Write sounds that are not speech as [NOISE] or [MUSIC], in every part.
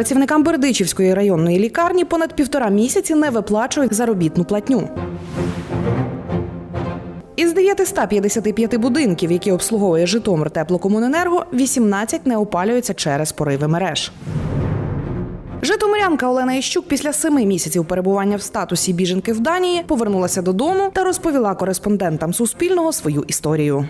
Працівникам Бердичівської районної лікарні понад півтора місяці не виплачують заробітну платню. Із 955 будинків, які обслуговує Житомир теплокомуненерго, 18 не опалюються через пориви мереж. Житомирянка Олена Іщук після семи місяців перебування в статусі біженки в Данії повернулася додому та розповіла кореспондентам Суспільного свою історію.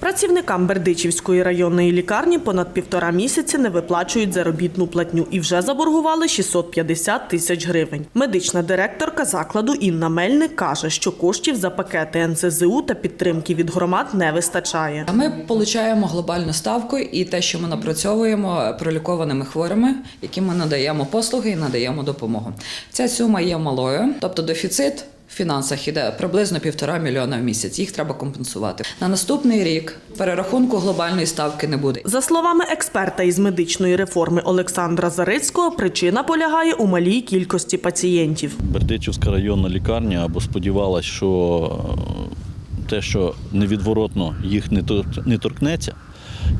Працівникам Бердичівської районної лікарні понад півтора місяці не виплачують заробітну платню і вже заборгували 650 тисяч гривень. Медична директорка закладу Інна Мельник каже, що коштів за пакети НСЗУ та підтримки від громад не вистачає. Ми отримуємо глобальну ставку і те, що ми напрацьовуємо пролікованими хворими, яким ми надаємо послуги і надаємо допомогу. Ця сума є малою, тобто дефіцит. В фінансах іде приблизно півтора мільйона в місяць. Їх треба компенсувати. На наступний рік перерахунку глобальної ставки не буде. За словами експерта із медичної реформи Олександра Зарицького, причина полягає у малій кількості пацієнтів. Бердичівська районна лікарня або сподівалась, що е, те, що невідворотно їх не тор- не торкнеться.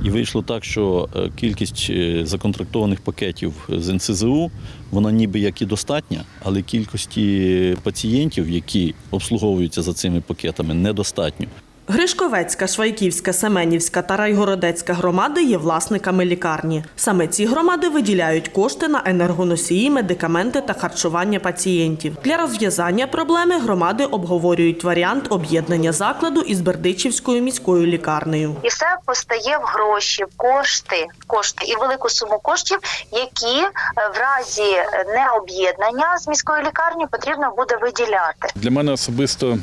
І вийшло так, що е, кількість е, законтрактованих пакетів з НСЗУ, вона ніби як і достатня, але кількості пацієнтів, які обслуговуються за цими пакетами, недостатньо. Гришковецька, Швайківська, Семенівська та Райгородецька громади є власниками лікарні. Саме ці громади виділяють кошти на енергоносії, медикаменти та харчування пацієнтів. Для розв'язання проблеми громади обговорюють варіант об'єднання закладу із Бердичівською міською лікарнею. і все постає в гроші, в кошти, в кошти і велику суму коштів, які е, в разі необ'єднання з міською лікарні потрібно буде виділяти. Для мене особисто е,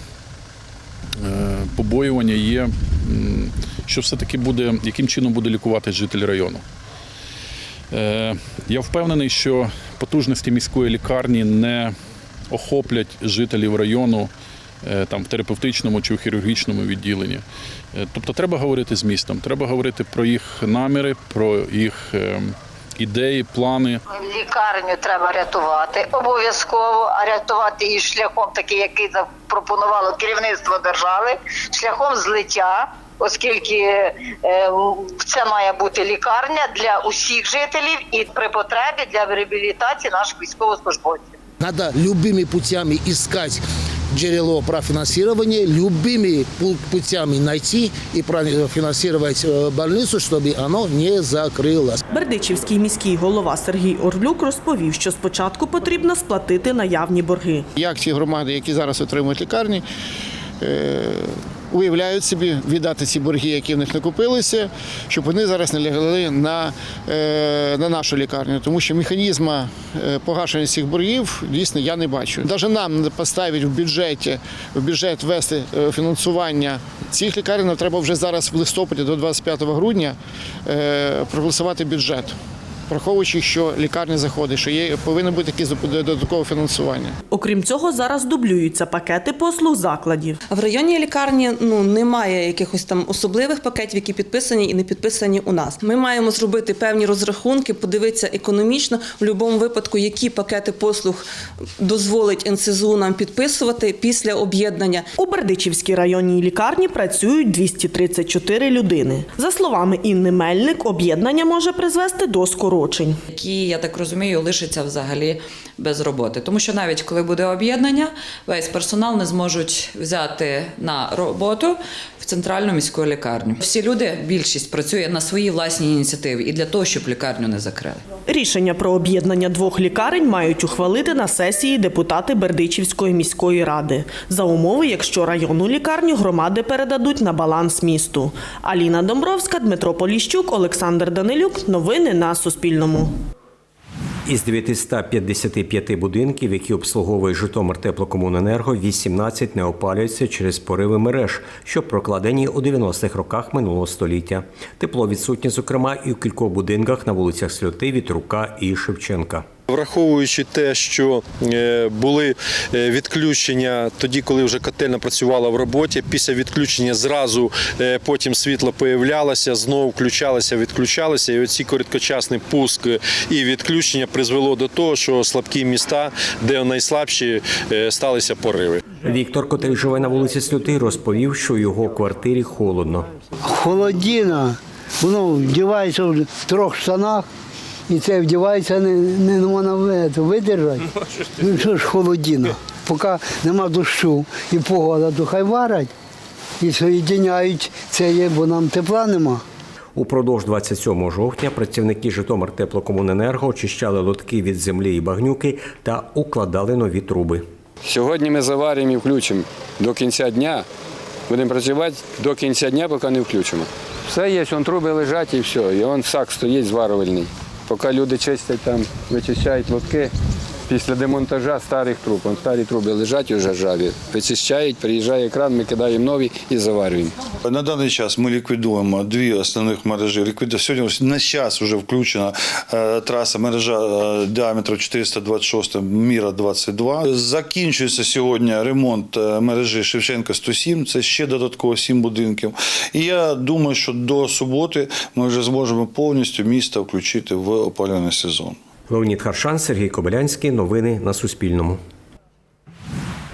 побоювання є, що все-таки буде, яким чином буде лікувати житель району. Е, Я впевнений, що потужності міської лікарні не охоплять жителів району е, там, в терапевтичному чи в хірургічному відділенні. Е, Тобто треба говорити з містом, треба говорити про їх наміри, про їх е, ідеї, плани. Лікарню треба рятувати обов'язково, а рятувати її шляхом, такий, який запропонувало керівництво держави, шляхом злиття. Оскільки е, це має бути лікарня для усіх жителів і при потребі для реабілітації наших військовослужбовців. Надо любыми путями искать джерело профинансирования, любыми пу- путями найти и профинансировать э, больницу, чтобы оно не закрылось. Бердичівський міський голова Сергій Орлюк розповів, що спочатку потрібно сплатити наявні борги. як ті громади, які зараз отримують лікарні, е, уявляють собі віддати ці борги, які в них накопилися, щоб вони зараз не лягли на, е, на нашу лікарню. Тому що механізму е, погашення цих боргів дійсно я не бачу. Навіть нам поставити в бюджеті, в бюджет ввести е, фінансування цих лікарень, нам треба вже зараз в листопаді до 25 грудня проголосувати бюджет. Враховуючи, що лікарня заходить, що є повинно бути якесь додаткове фінансування. Окрім цього, зараз дублюються пакети послуг закладів. В районній лікарні ну немає якихось там особливих пакетів, які підписані і не підписані у нас. Ми маємо зробити певні розрахунки, подивитися економічно в будь-якому випадку, які пакети послуг дозволить НСЗУ нам підписувати після об'єднання. У Бердичівській районній лікарні працюють 234 людини. За словами Інни Мельник, об'єднання може призвести до скорочень. Які, я так розумію, лишаться взагалі без роботи. Тому що навіть коли буде об'єднання, весь персонал не зможуть взяти на роботу в центральну міську лікарню. Всі люди, більшість працює на своїй власній ініціативі і для того, щоб лікарню не закрили. Рішення про об'єднання двох лікарень мають ухвалити на сесії депутати Бердичівської міської ради за умови, якщо районну лікарню громади передадуть на баланс місту. Аліна Домбровська, Дмитро Поліщук, Олександр Данилюк. Новини на Суспільному. Із 955 будинків, які обслуговує Житомир теплокомуненерго, 18 не опалюються через пориви мереж, що прокладені у 90-х роках минулого століття. Тепло відсутнє, зокрема, і у кількох будинках на вулицях Сльоти, Вітрука і Шевченка. Враховуючи те, що е, були е, відключення тоді, коли вже котельна працювала в роботі, після відключення зразу е, потім світло появлялося, знову включалося, відключалося. І оці короткочасний пуск і відключення призвело до того, що слабкі міста, де найслабші, сталися пориви. Віктор, котрий живе на вулиці Сльоти, розповів, що у його квартирі холодно. холодина, воно вдівається в трьох штанах І це вдівається, не, не, не можна це видержати. Ну що ж холодіна. Поки нема дощу і погода, то хай варять. І соєдиняють це є, бо нам тепла нема. Упродовж 27 жовтня працівники Житомир теплокомуненерго очищали лотки від землі і багнюки та укладали нові труби. Сьогодні ми заваримо і включимо до кінця дня. Будемо працювати до кінця дня, поки не включимо. Все є, вон труби лежать і все. І вон сак стоїть зварювальний. Поки люди чистять там, вичищають лотки. Після демонтажа старих труб. Вон старі труби лежать уже ржаві. Вичищають, приїжджає кран, ми кидаємо нові і заварюємо. На даний час ми ліквідуємо дві основних мережі. Ліквіду... Сьогодні на час вже включена е, траса мережа е, діаметром 426 міра 22. Закінчується сьогодні ремонт е, мережі Шевченка 107. Це ще додатково 7 будинків. І я думаю, що до суботи ми вже зможемо повністю місто включити в опалювальний сезон. Леонід Харшан, Сергій Кобилянський. Новини на Суспільному.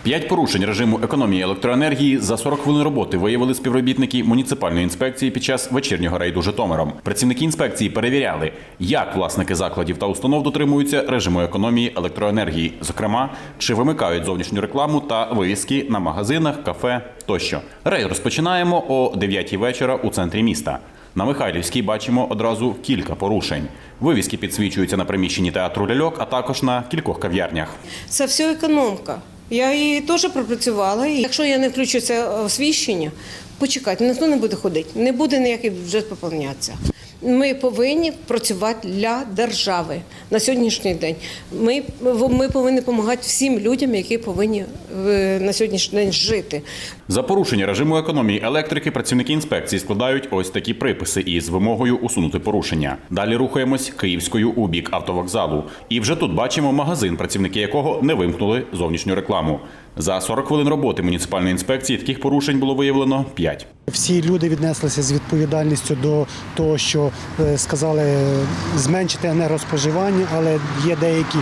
П'ять порушень режиму економії електроенергії за 40 хвилин роботи виявили співробітники муніципальної інспекції під час вечірнього рейду Житомиром. Працівники інспекції перевіряли, як власники закладів та установ дотримуються режиму економії електроенергії, зокрема, чи вимикають зовнішню рекламу та вивіски на магазинах, кафе тощо. Рейд розпочинаємо о 9 вечора у центрі міста. На Михайлівській бачимо одразу кілька порушень. Вивіски підсвічуються на приміщенні театру ляльок, а також на кількох кав'ярнях. Це все економка. Я її теж пропрацювала. І якщо я не включу це освіщення, почекайте, ніхто не буде ходити, не буде ніякий бюджет поповнятися. Ми повинні працювати для держави на сьогоднішній день. Ми, ми повинні допомагати всім людям, які повинні е, на сьогоднішній день жити. За порушення режиму економії електрики працівники інспекції складають ось такі приписи із вимогою усунути порушення. Далі рухаємось Київською у бік автовокзалу. І вже тут бачимо магазин, працівники якого не вимкнули зовнішню рекламу. За 40 хвилин роботи муніципальної інспекції таких порушень було виявлено 5. Всі люди віднеслися з відповідальністю до того, що е, сказали е, зменшити енергоспоживання, але є деякі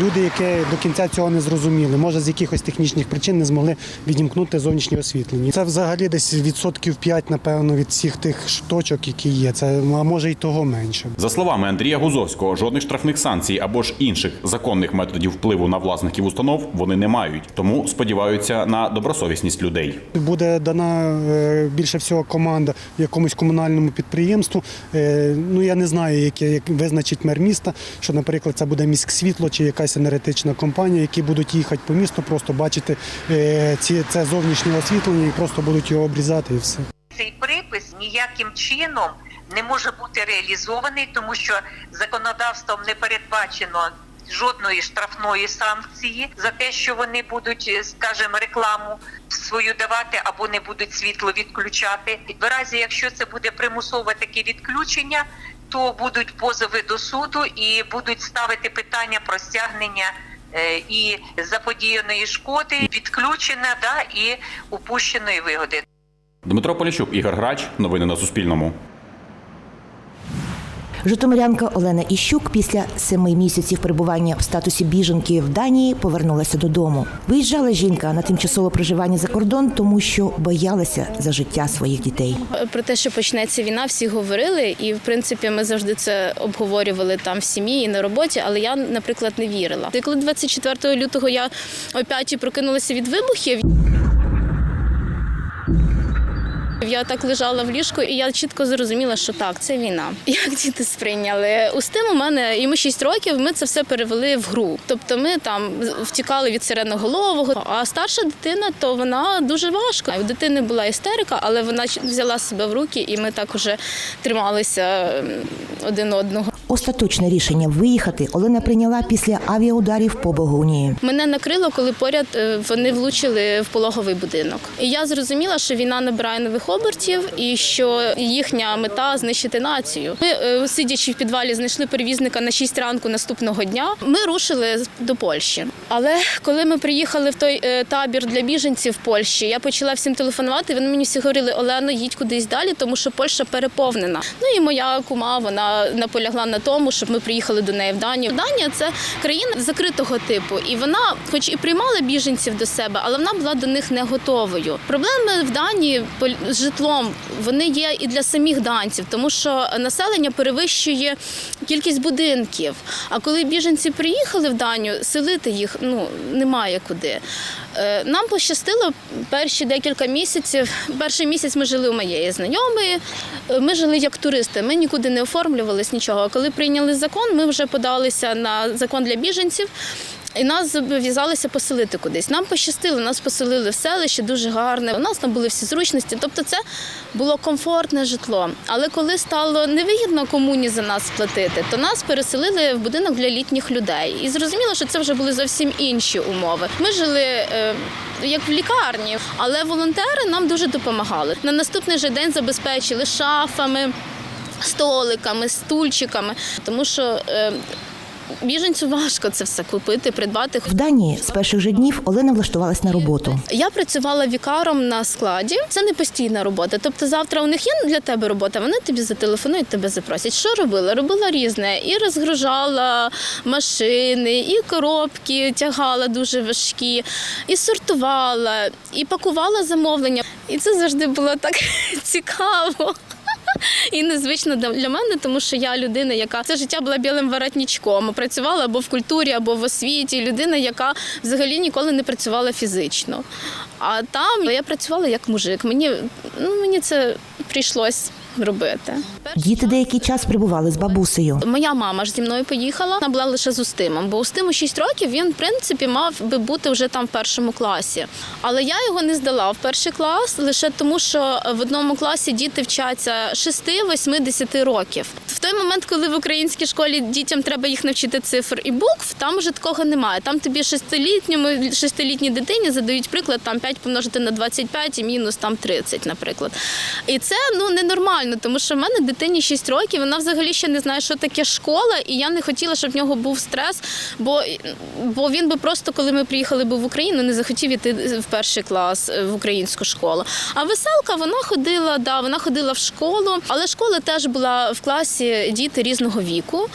люди, які до кінця цього не зрозуміли. Може, з якихось технічних причин не змогли відімкнути зовнішнє освітлення. Це взагалі десь відсотків 5, напевно, від всіх тих шточок, які є. Це а може й того менше. За словами Андрія Гузовського, жодних штрафних санкцій або ж інших законних методів впливу на власників установ вони не мають, тому сподіваються на добросовісність людей. Буде дана е, більше всього команда в якомусь комунальному підприємству. Ну я не знаю, яке як визначить мер міста, що, наприклад, це буде міськсвітло чи якась енергетична компанія, які будуть їхати по місту, просто бачити е, ці це зовнішнє освітлення і просто будуть його обрізати і все. Цей припис ніяким чином не може бути реалізований, тому що законодавством не передбачено жодної штрафної санкції за те, що вони будуть, е, скажімо, рекламу свою давати або не будуть світло відключати. В разі, якщо це буде примусове таке відключення, то будуть позови до суду і будуть ставити питання про стягнення. е, І заподіяної шкоди, відключення да і упущеної вигоди. Дмитро Поліщук, Ігор Грач. Новини на Суспільному. Житомирянка Олена Іщук після семи місяців перебування в статусі біженки в Данії повернулася додому. Виїжджала жінка на тимчасове проживання за кордон, тому що боялася за життя своїх дітей. Про те, що почнеться війна, всі говорили, і в принципі ми завжди це обговорювали там в сім'ї і на роботі. Але я, наприклад, не вірила. І коли 24 лютого я о 5 прокинулася від вибухів. Я так лежала в ліжку, і я чітко зрозуміла, що так, це війна. [LAUGHS] Як діти сприйняли? у стим у мене йому 6 років. Ми це все перевели в гру. Тобто, ми там втікали від сиреноголового. А старша дитина, то вона дуже важко. У дитини була істерика, але вона взяла себе в руки, і ми так уже трималися один одного. Остаточне рішення виїхати Олена прийняла після авіаударів по Богунії. Мене накрило, коли поряд е, вони влучили в пологовий будинок. І я зрозуміла, що війна набирає нових обертів і що їхня мета знищити націю. Ми, е, сидячи в підвалі, знайшли перевізника на 6 ранку наступного дня. Ми рушили до Польщі. Але коли ми приїхали в той е, табір для біженців в Польщі, я почала всім телефонувати. Вони мені всі говорили, Олено, їдь кудись далі, тому що Польща переповнена. Ну і моя кума вона наполягла на тому, щоб ми приїхали до неї в Данію. Данія це країна закритого типу, і вона, хоч і приймала біженців до себе, але вона була до них не готовою. Проблеми в Данії з житлом вони є і для самих данців, тому що населення перевищує кількість будинків. А коли біженці приїхали в Данію, селити їх ну немає куди. Е, Нам пощастило перші декілька місяців. Перший місяць ми жили у моєї знайомої. Е, Ми жили як туристи. Ми нікуди не оформлювалися нічого. А коли прийняли закон, ми вже подалися на закон для біженців. І нас зобов'язалися поселити кудись. Нам пощастило, нас поселили в селище дуже гарне. У нас там були всі зручності. Тобто, це було комфортне житло. Але коли стало невигідно комуні за нас платити, то нас переселили в будинок для літніх людей. І зрозуміло, що це вже були зовсім інші умови. Ми жили. е, Як в лікарні, але волонтери нам дуже допомагали. На наступний же день забезпечили шафами, столиками, стульчиками, тому що е, біженцю важко це все купити, придбати. В Данії з перших же днів Олена влаштувалась на роботу. Я працювала вікаром на складі. Це не постійна робота. Тобто, завтра у них є для тебе робота. Вони тобі зателефонують, тебе запросять. Що робила? Робила різне. І розгружала машини, і коробки тягала дуже важкі, і сортувала, і пакувала замовлення. І це завжди було так [LAUGHS] цікаво. І незвично для мене, тому що я людина, яка все життя була білим воротничком, працювала або в культурі, або в освіті. Людина, яка взагалі ніколи не працювала фізично. А там я працювала як мужик. Мені ну мені це прийшлось робити. Діти деякий час прибували з бабусею. Моя мама ж зі мною поїхала. Вона була лише з Устимом, бо Устиму 6 років він, в принципі, мав би бути вже там в першому класі. Але я його не здала в перший клас лише тому, що в одному класі діти вчаться 6, 8, 10 років. В той момент, коли в українській школі дітям треба їх навчити цифр і букв, там вже такого немає. Там тобі шестилітньому, шестилітній дитині задають приклад там 5 помножити на 25 і мінус там 30, наприклад. І це ну ненормально, тому що в мене дитині 6 років, вона взагалі ще не знає, що таке школа, і я не хотіла, щоб в нього був стрес, бо, бо він би просто, коли ми приїхали би в Україну, не захотів іти в перший клас е, в українську школу. А веселка вона ходила, да, вона ходила в школу, але школа теж була в класі діти різного віку.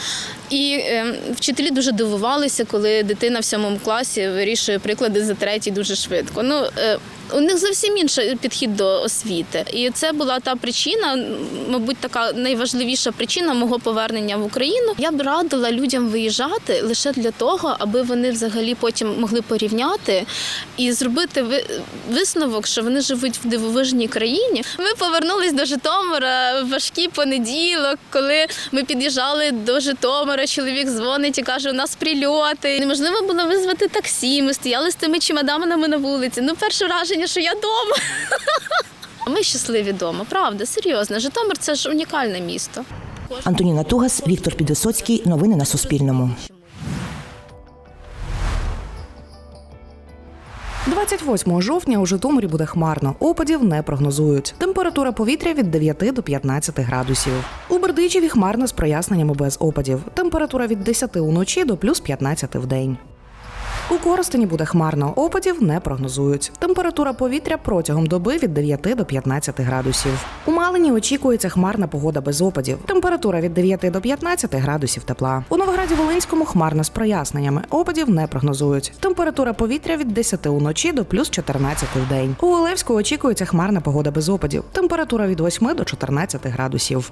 І е, вчителі дуже дивувалися, коли дитина в сьомому класі вирішує приклади за третій дуже швидко. Ну е, у них зовсім інший підхід до освіти, і це була та причина, мабуть, така найважливіша причина мого повернення в Україну. Я б радила людям виїжджати лише для того, аби вони взагалі потім могли порівняти і зробити ви- висновок, що вони живуть в дивовижній країні. Ми повернулись до Житомира в важкий понеділок, коли ми під'їжджали до Житомира. Чоловік дзвонить і каже: у нас прильоти. Неможливо було визвати таксі. Ми стояли з тими чемоданами на вулиці. Ну, перше враження, що я вдома. [LAUGHS] Ми щасливі вдома, правда, серйозно. Житомир це ж унікальне місто. Антоніна Тугас, Віктор Підвисоцький. Новини на Суспільному. 28 жовтня у Житомирі буде хмарно. Опадів не прогнозують. Температура повітря від 9 до 15 градусів. У Бердичеві хмарно з проясненнями без опадів. Температура від 10 уночі до плюс 15 в день. У Коростені буде хмарно. Опадів не прогнозують. Температура повітря протягом доби від 9 до 15 градусів. У Малині очікується хмарна погода без опадів. Температура від 9 до 15 градусів тепла. У Новограді Волинському хмарно з проясненнями. Опадів не прогнозують. Температура повітря від 10 уночі до плюс 14 в день. У Олевську очікується хмарна погода без опадів. Температура від 8 до 14 градусів.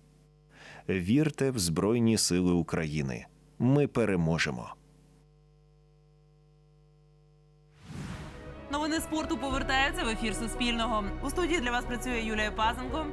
Вірте в Збройні Сили України. Ми переможемо. Новини спорту повертаються в ефір Суспільного. У студії для вас працює Юлія Пазенко.